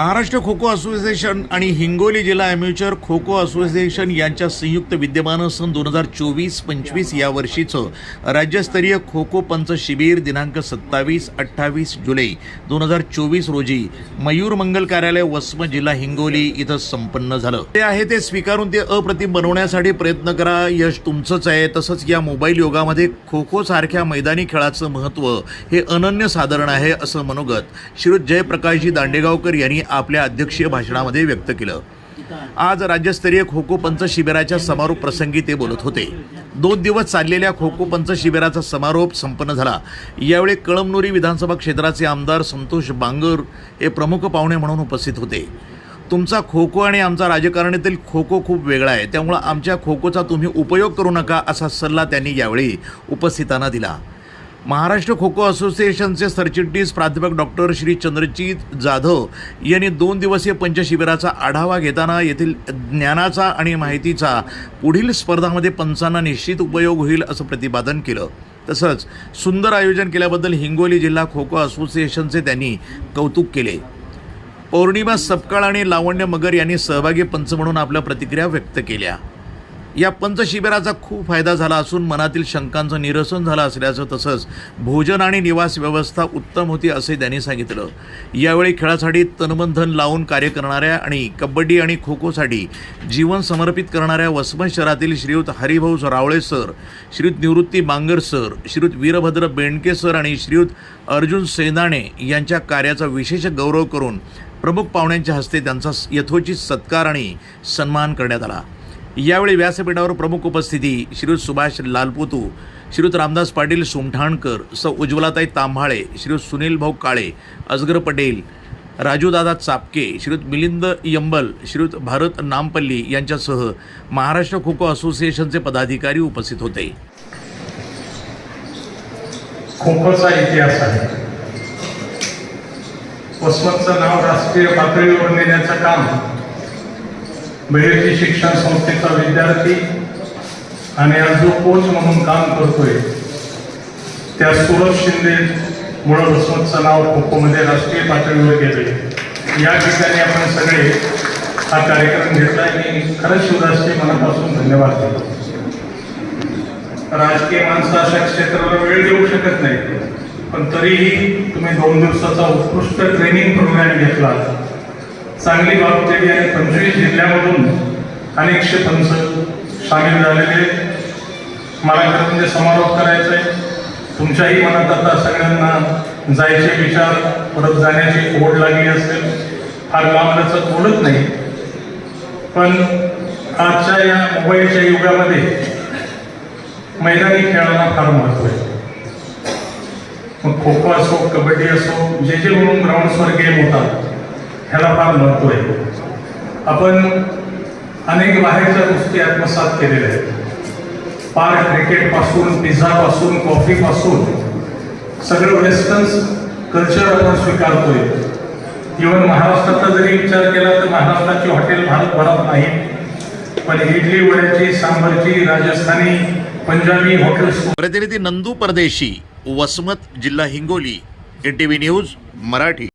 Maharashtra kho kho association आणि हिंगोली जिल्हा ॲम्युचर kho kho association यांच्या संयुक्त विद्यमानं सन दोन हजार चोवीस पंचवीस या वर्षीचं राज्यस्तरीय खो खो पंच शिबिर दिनांक सत्तावीस अठ्ठावीस जुलै दोन हजार चोवीस रोजी मयूर मंगल कार्यालय वसम जिल्हा हिंगोली इथं संपन्न झालं. ते आहे ते स्वीकारून ते अप्रतिम बनवण्यासाठी प्रयत्न करा. यश तुमचंच आहे. तसंच या मोबाईल योगामध्ये खो खो सारख्या मैदानी खेळाचं महत्त्व हे अनन्य साधारण आहे असं मनोगत. श्री जयप्रकाशजी दांडेगावकर यांनी आपल्या अध्यक्षीय भाषणामध्ये व्यक्त केलं. आज राज्यस्तरीय खो खो पंच शिबिराच्या समारोप प्रसंगी ते बोलत होते. दोन दिवस चाललेल्या खो खो पंच शिबिराचा समारोप संपन्न झाला. यावेळी कळमनुरी विधानसभा क्षेत्राचे आमदार संतोष बांगर हे प्रमुख पाहुणे म्हणून उपस्थित होते. तुमचा खो खो आणि आमचा राजकारणातील खो खो खूप वेगळा आहे. त्यामुळं आमच्या खो खोचा तुम्ही उपयोग करू नका असा सल्ला त्यांनी यावेळी उपस्थितांना दिला. महाराष्ट्र खो खो असोसिएशनचे सरचिटणीस प्राध्यापक डॉक्टर श्री चंद्रजीत जाधव यांनी दोन दिवसीय पंचशिबिराचा आढावा घेताना येथील ज्ञानाचा आणि माहितीचा पुढील स्पर्धामध्ये पंचांना निश्चित उपयोग होईल असं प्रतिपादन केलं. तसंच सुंदर आयोजन केल्याबद्दल हिंगोली जिल्हा खो खो असोसिएशनचे त्यांनी कौतुक केले. पौर्णिमा सपकाळ आणि लावण्य मगर यांनी सहभागी पंच म्हणून आपल्या प्रतिक्रिया व्यक्त केल्या. या पंचशिबिराचा खूप फायदा झाला असून मनातील शंकांचं निरसन झालं असल्याचं तसंच भोजन आणि निवास व्यवस्था उत्तम होती असे त्यांनी सांगितलं. यावेळी खेळासाठी तनबंधन लावून कार्य करणाऱ्या आणि कबड्डी आणि खो खोसाठी जीवन समर्पित करणाऱ्या वसमत शहरातील Shriyut Haribhau Rawale sir Shriyut Nivrutti Bangar sir Shriyut Virbhadra Bendke sir आणि श्रीयुत अर्जुन सेनाणे यांच्या कार्याचा विशेष गौरव करून प्रमुख पाहुण्यांच्या हस्ते त्यांचा यथोचित सत्कार आणि सन्मान करण्यात आला. यावेळी व्यासपीठावर प्रमुख उपस्थिती श्रीयुत सुभाष लालपोतू श्रीयुत रामदास पाटील सुमठाणकर सौ. उज्ज्वलाताई तांभाळे श्रीयुत सुनील भाऊ काळे अजगर पटेल राजूदादा चापके श्रीयुत मिलिंद यंबल श्रीयुत भारत नामपल्ली यांच्यासह महाराष्ट्र खो खो असोसिएशनचे पदाधिकारी उपस्थित होते. खो खोचा इतिहास आहे. वसमतचं नाव राष्ट्रीय पातळीवर नेण्याचं काम बहिर्जी शिक्षण संस्थेचा विद्यार्थी आणि आज जो कोच म्हणून काम करतोय त्या सुरज शिंदे मुळे वसमतचं नाव खो खोमध्ये राष्ट्रीय पातळीवर गेले या ठिकाणी आपण सगळे हा कार्यक्रम घेतला मी खरंच शिवराजचे मनापासून धन्यवाद देतो. राजकीय माणसं अशा क्षेत्राला वेळ देऊ शकत नाही पण तरीही तुम्ही दोन दिवसाचा उत्कृष्ट ट्रेनिंग प्रोग्राम घेतला चांगली बाब केली आणि पंचवीस जिल्ह्यामधून अनेकशे पंच सामील झालेले मला खरं म्हणजे समारोप करायचा आहे. तुमच्याही मनात आता सगळ्यांना जायचे विचार परत जाण्याची ओढ लागली असेल. फार लांबलचक बोलत नाही. पण आजच्या या मोबाईलच्या युगामध्ये मैदानी खेळाला फार महत्त्व आहे. मग खो खो असो कबड्डी असो जे जे म्हणून ग्राउंड्सवर गेम होतात ह्याला फार महत्त्व आहे. आपण अनेक बाहेरच्या गोष्टी आत्मसात केलेल्या आहेत. पार क्रिकेटपासून पिझ्झापासून कॉफीपासून सगळं वेस्टर्न कल्चर आपण स्वीकारतोय. इव्हन महाराष्ट्राचा जरी विचार केला तर महाराष्ट्राची हॉटेल भारत भरत नाही. पण इडली वड्याची सांबरची राजस्थानी पंजाबी हॉटेल्स प्रतिनिधी नंदू परदेशी वसमत जिल्हा Hingoli N T V news Marathi.